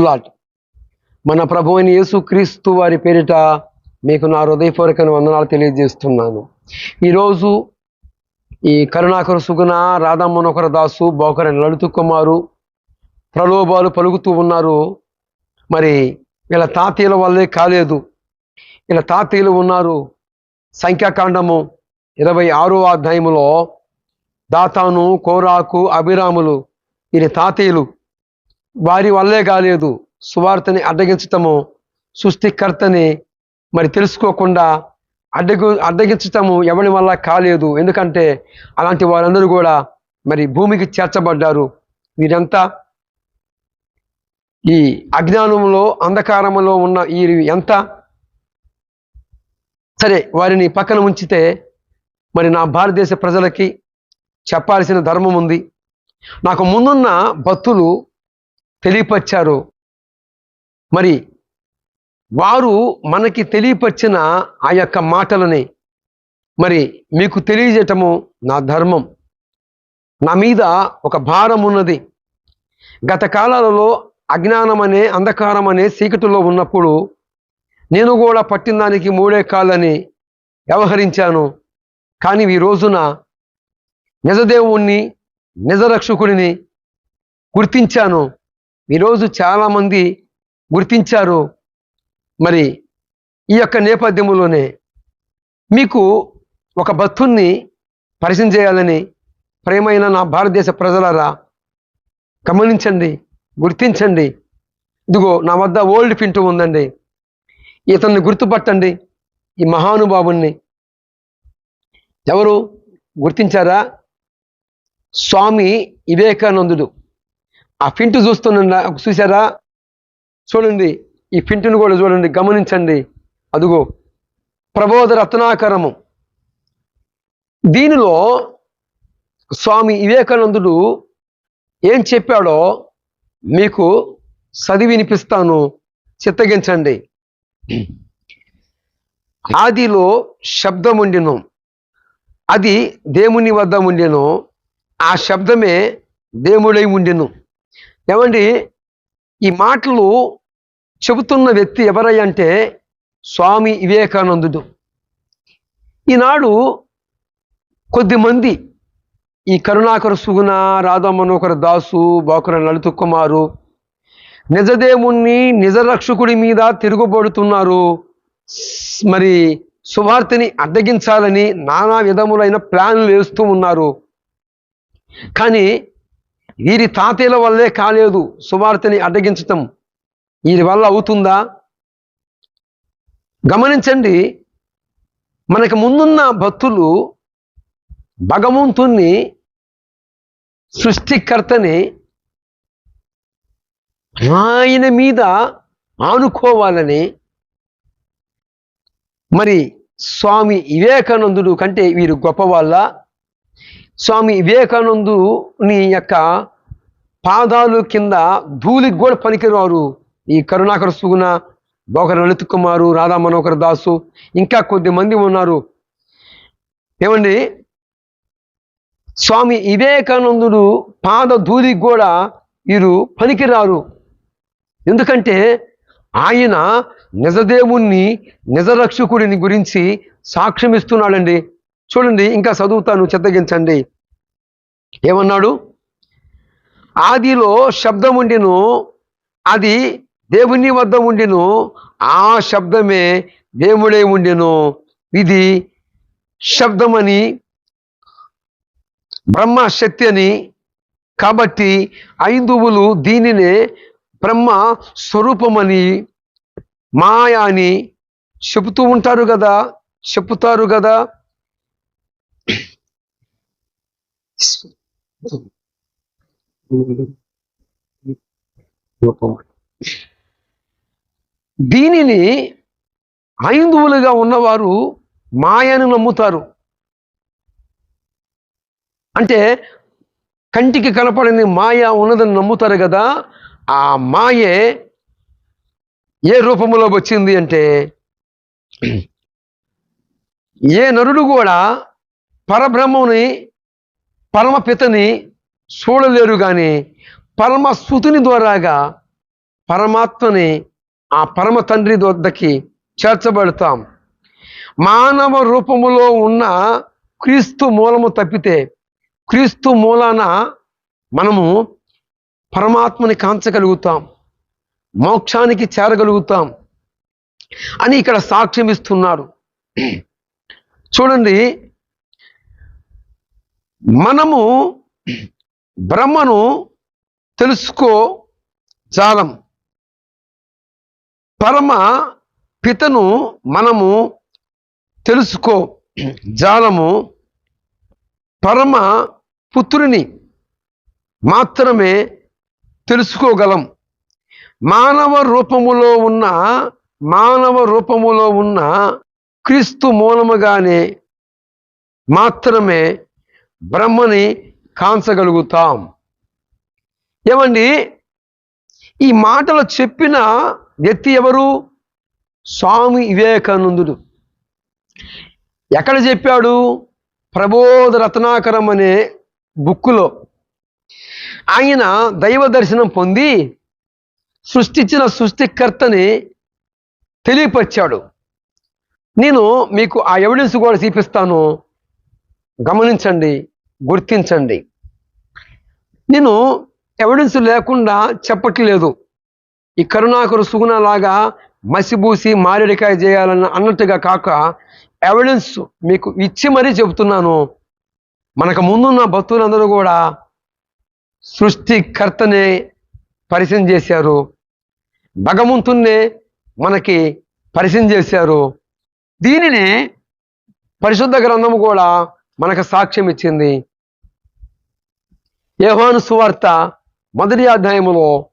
Lot. మన ప్రభు అయిన యేసు క్రీస్తు వారి పేరిట మీకు నా హృదయపూర్వక వందనాలు తెలియజేస్తున్నాను. ఈరోజు ఈ కరుణాకర సుగుణ రాధమ్మనొకర దాసు బోకర లలిత కుమారు ప్రలోభాలు పలుకుతూ ఉన్నారు. మరి వీళ్ళ తాతయ్యల వల్లే కాలేదు. వీళ్ళ తాతయ్యలు ఉన్నారు. సంఖ్యాకాండము ఇరవై ఆరో అధ్యాయములో దాతాను కోరాకు అభిరాములు వీరి తాతయ్యలు వారి వల్లే కాలేదు సువార్తని అడ్డగించటము సృష్టికర్తని మరి తెలుసుకోకుండా అడ్డగు అడ్డగించటము ఎవరి వల్ల కాలేదు. ఎందుకంటే అలాంటి వారందరూ కూడా మరి భూమికి చేర్చబడ్డారు. వీరంతా ఈ అజ్ఞానంలో అంధకారంలో ఉన్న ఈ ఎంత సరే వారిని పక్కన ఉంచితే మరి నా భారతదేశ ప్రజలకి చెప్పాల్సిన ధర్మం ఉంది. నాకు ముందున్న భక్తులు తెలియపరిచారు. మరి వారు మనకి తెలియపరిచిన ఆ యొక్క మాటలని మరి మీకు తెలియజేయటము నా ధర్మం. నా మీద ఒక భారం ఉన్నది. గత కాలాలలో అజ్ఞానం అనే అంధకారం అనే చీకటిలో ఉన్నప్పుడు నేను కూడా పట్టిన దానికి మూడే కాళ్ళని వ్యవహరించాను. కానీ ఈ రోజున నిజదేవుణ్ణి నిజరక్షకుడిని గుర్తించాను. ఈరోజు చాలామంది గుర్తించారు మరి ఈ యొక్క నేపథ్యంలోనే మీకు ఒక భక్తుణ్ణి పరిచయం చేయాలని ప్రేమైన నా భారతదేశ ప్రజలరా గమనించండి గుర్తించండి. ఇదిగో నా వద్ద ఓల్డ్ పింటు ఉందండి. ఇతన్ని గుర్తుపట్టండి ఈ మహానుభావుణ్ణి. ఎవరు గుర్తించారా? స్వామి వివేకానందుడు. ఆ ఫింటు చూస్తున్నా చూసారా చూడండి ఈ ఫింటును కూడా చూడండి గమనించండి. అదుగో ప్రబోధ రత్నాకరము. దీనిలో స్వామి వివేకానందుడు ఏం చెప్పాడో మీకు చదివి వినిపిస్తాను. చిత్తగించండి. ఆదిలో శబ్దం ఉండిను. అది దేవుని వద్ద ఉండెను. ఆ శబ్దమే దేవుడై ఉండెను. ఏమండి? ఈ మాటలు చెబుతున్న వ్యక్తి ఎవరై అంటే స్వామి వివేకానందుడు. ఈనాడు కొద్దిమంది ఈ కరుణాకర సుగుణ రాధమ్మనోకర దాసు బాకుర లలిత కుమారు నిజదేవుణ్ణి నిజరక్షకుడి మీద తిరుగుబడుతున్నారు. మరి సువార్తని అడ్డగించాలని నానా విధములైన ప్లాన్లు వేస్తూ ఉన్నారు. కానీ వీరి తాతయ్యల వల్లే కాలేదు సువార్తని అడ్డగించటం. వీరి వల్ల అవుతుందా? గమనించండి మనకు ముందున్న భక్తులు భగవంతుణ్ణి సృష్టికర్తని ఆయన మీద ఆనుకోవాలని. మరి స్వామి వివేకానందుడు కంటే వీరు గొప్పవాళ్ళ? స్వామి వివేకానందుని యొక్క పాదాలు కింద ధూళికి కూడా పనికిరారు. ఈ కరుణాకర సుగుణ బోకర లలిత్ కుమారు రాధా మనోహర్ దాసు ఇంకా కొద్ది మంది ఉన్నారు. ఏమండి? స్వామి వివేకానందుడు పాద ధూళికి కూడా వీరు పనికిరారు. ఎందుకంటే ఆయన నిజదేవుణ్ణి నిజరక్షకుడిని గురించి సాక్ష్యం ఇస్తున్నాడండి చూడండి ఇంకా చదువుతాను చెత్తగించండి. ఏమన్నాడు? ఆదిలో శబ్దం ఉండిను అది దేవుని వద్ద ఉండిను ఆ శబ్దమే దేవుడే ఉండిను. ఇది శబ్దమని బ్రహ్మ శక్తి అని. కాబట్టి ఐదువులు దీనినే బ్రహ్మ స్వరూపమని మాయా అని చెబుతూ ఉంటారు కదా చెప్తారు కదా. దీనిని హైందువులుగా ఉన్నవారు మాయను నమ్ముతారు. అంటే కంటికి కనపడని మాయ ఉన్నదని నమ్ముతారు కదా ఆ మాయే ఏ రూపంలో వచ్చింది అంటే ఏ నరుడు కూడా పరబ్రహ్మని పరమపితని చూడలేరు కానీ పరమస్థుతిని ద్వారాగా పరమాత్మని ఆ పరమ తండ్రి వద్దకి చేర్చబడతాం. మానవ రూపములో ఉన్న క్రీస్తు మూలము తప్పితే క్రీస్తు మూలాన మనము పరమాత్మని కాంచగలుగుతాం మోక్షానికి చేరగలుగుతాం అని ఇక్కడ సాక్ష్యం ఇస్తున్నారు చూడండి మనము బ్రహ్మను తెలుసుకో జాలం పరమ పితను మనము తెలుసుకో జాలము. పరమ పుత్రుని మాత్రమే తెలుసుకోగలం. మానవ రూపములో ఉన్న మానవ రూపములో ఉన్న క్రీస్తు మూలముగానే మాత్రమే బ్రహ్మని కాంచగలుగుతాం. ఏమండి? ఈ మాటలు చెప్పిన వ్యక్తి ఎవరు? స్వామి వివేకానందుడు. ఎక్కడ చెప్పాడు? ప్రబోధ రత్నాకరం అనే బుక్కులో. ఆయన దైవ దర్శనం పొంది సృష్టించిన సృష్టికర్తని తెలియపరిచాడు. నేను మీకు ఆ ఎవిడెన్స్ కూడా చూపిస్తాను. గమనించండి. గుర్తించండి. నేను ఎవిడెన్స్ లేకుండా చెప్పట్లేదు. ఈ కరుణాకరు సుగుణలాగా మసిబూసి మారేడికాయ చేయాలన్న అన్నట్టుగా కాక ఎవిడెన్స్ మీకు ఇచ్చి మరీ చెబుతున్నాను. మనకు ముందున్న భక్తులందరూ కూడా సృష్టికర్తనే పరిచయం చేశారు. భగవంతున్నే మనకి పరిచయం చేశారు. దీనిని పరిశుద్ధ గ్రంథము కూడా మనకు సాక్ష్యం ఇచ్చింది. యోహాను సువార్త మొదటి అధ్యాయములో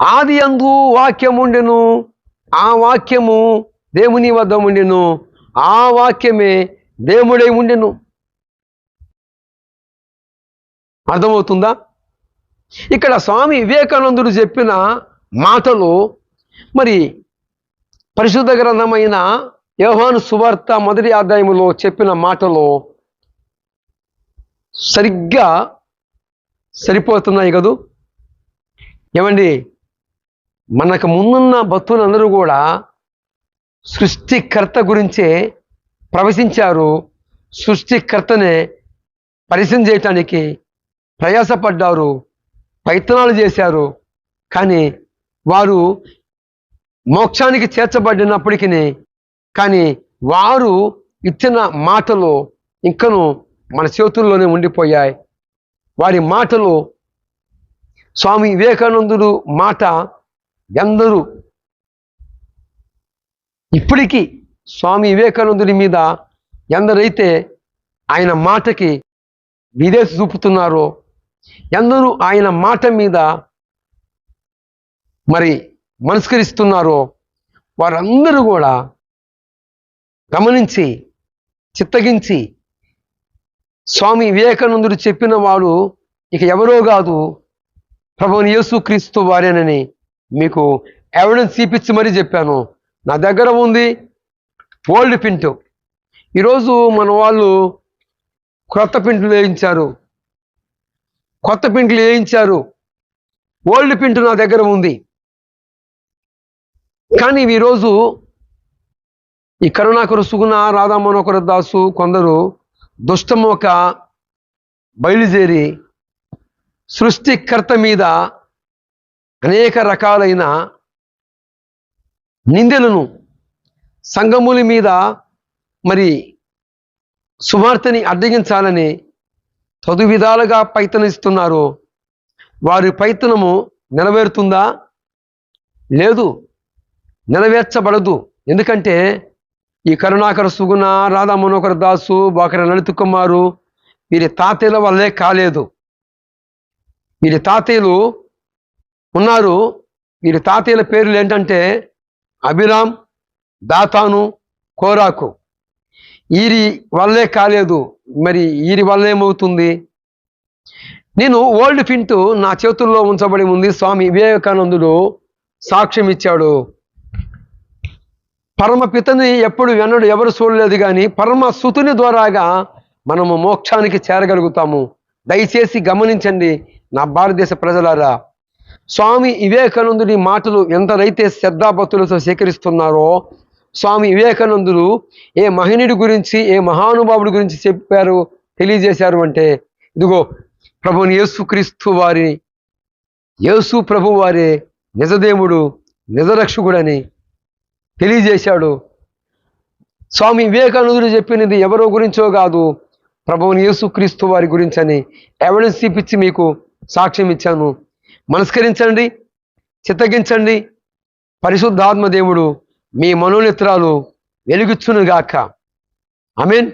ఆది అందు వాక్యముండెను ఆ వాక్యము దేవుని వద్ద ఉండెను ఆ వాక్యమే దేవుడై ఉండెను. అర్థమవుతుందా? ఇక్కడ స్వామి వివేకానందుడు చెప్పిన మాటలు మరి పరిశుద్ధ గ్రంథమైన యోహాను సువార్త మొదటి ఆదాయంలో చెప్పిన మాటలు సరిగ్గా సరిపోతున్నాయి కదూ? ఏమండి? మనకు ముందున్న భక్తులందరూ కూడా సృష్టికర్త గురించే ప్రవశించారు. సృష్టికర్తనే పరిచయం చేయటానికి ప్రయాసపడ్డారు. ప్రయత్నాలు చేశారు. కానీ వారు మోక్షానికి చేర్చబడినప్పటికీ కానీ వారు ఇచ్చిన మాటలు ఇంకను మన చేతుల్లోనే ఉండిపోయాయి. వారి మాటలు స్వామి వివేకానందుడు మాట ఎందరూ? ఇప్పటికీ స్వామి వివేకానందుడి మీద ఎందరైతే ఆయన మాటకి విదేశ చూపుతున్నారో ఎందరూ ఆయన మాట మీద మరి మనస్కరిస్తున్నారో వారందరూ కూడా గమనించి చిత్తగించి. స్వామి వివేకానందుడు చెప్పిన వాడు ఇక ఎవరో కాదు. ప్రభుని యేసు క్రీస్తు వారేనని మీకు ఎవిడెన్స్ చూపించి మరీ చెప్పాను. నా దగ్గర ఉంది ఓల్డ్ పింటు ఈరోజు మన వాళ్ళు క్రొత్త పింట్లు వేయించారు. కొత్త పింట్లు వేయించారు. ఓల్డ్ పింటు నా దగ్గర ఉంది. కానీ ఈరోజు ఈ కరుణాకరు సుగుణ రాధా దాసు కొందరు దుష్టమోక బయలుదేరి సృష్టికర్త మీద అనేక రకాలైన నిందలను సంగముల మీద మరి సువార్తని అడ్డగించాలని తదు విధాలుగా ప్రయత్నిస్తున్నారు వారి పైతనము నెరవేరుతుందా? లేదు నెరవేర్చబడదు. ఎందుకంటే ఈ కరుణాకర సుగుణ రాధా మనోహర దాసు బాకర లలిత కుమారు వీరి తాతయ్యల వల్లే కాలేదు. వీరి తాతయ్యలు ఉన్నారు. వీరి తాతయ్యల పేర్లు ఏంటంటే అభిరామ్ దాతాను కోరాకు. వీరి వల్లే కాలేదు. మరి వీరి వల్ల ఏమవుతుంది? నేను ఓల్డ్ ఫింట్ నా చేతుల్లో ఉంచబడి ఉంది. స్వామి వివేకానందుడు సాక్ష్యం ఇచ్చాడు పరమ పితని ఎప్పుడు వెన్నడు ఎవరు చూడలేదు కానీ పరమ సుతుని ద్వారాగా మనము మోక్షానికి చేరగలుగుతాము. దయచేసి గమనించండి నా భారతదేశ ప్రజలారా స్వామి వివేకానందుని మాటలు ఎంతరైతే శ్రద్ధాభక్తులతో సేకరిస్తున్నారో స్వామి వివేకానందుడు ఏ మహనీయుడి గురించి ఏ మహానుభావుడి గురించి చెప్పారు తెలియజేశారు అంటే ఇదిగో ప్రభుని యేసుక్రీస్తు వారి యేసు ప్రభు వారే నిజదేవుడు నిజరక్షకుడని తెలియజేశాడు. స్వామి వివేకానందుడు చెప్పినది ఎవరో గురించో కాదు ప్రభువుని యేసుక్రీస్తు వారి గురించి అని ఎవిడెన్స్ చూపించి మీకు సాక్ష్యం ఇచ్చాను. మనస్కరించండి చిత్తగించండి. పరిశుద్ధాత్మ దేవుడు మీ మనోనేత్రాలు వెలుగుచ్చునుగాక. I mean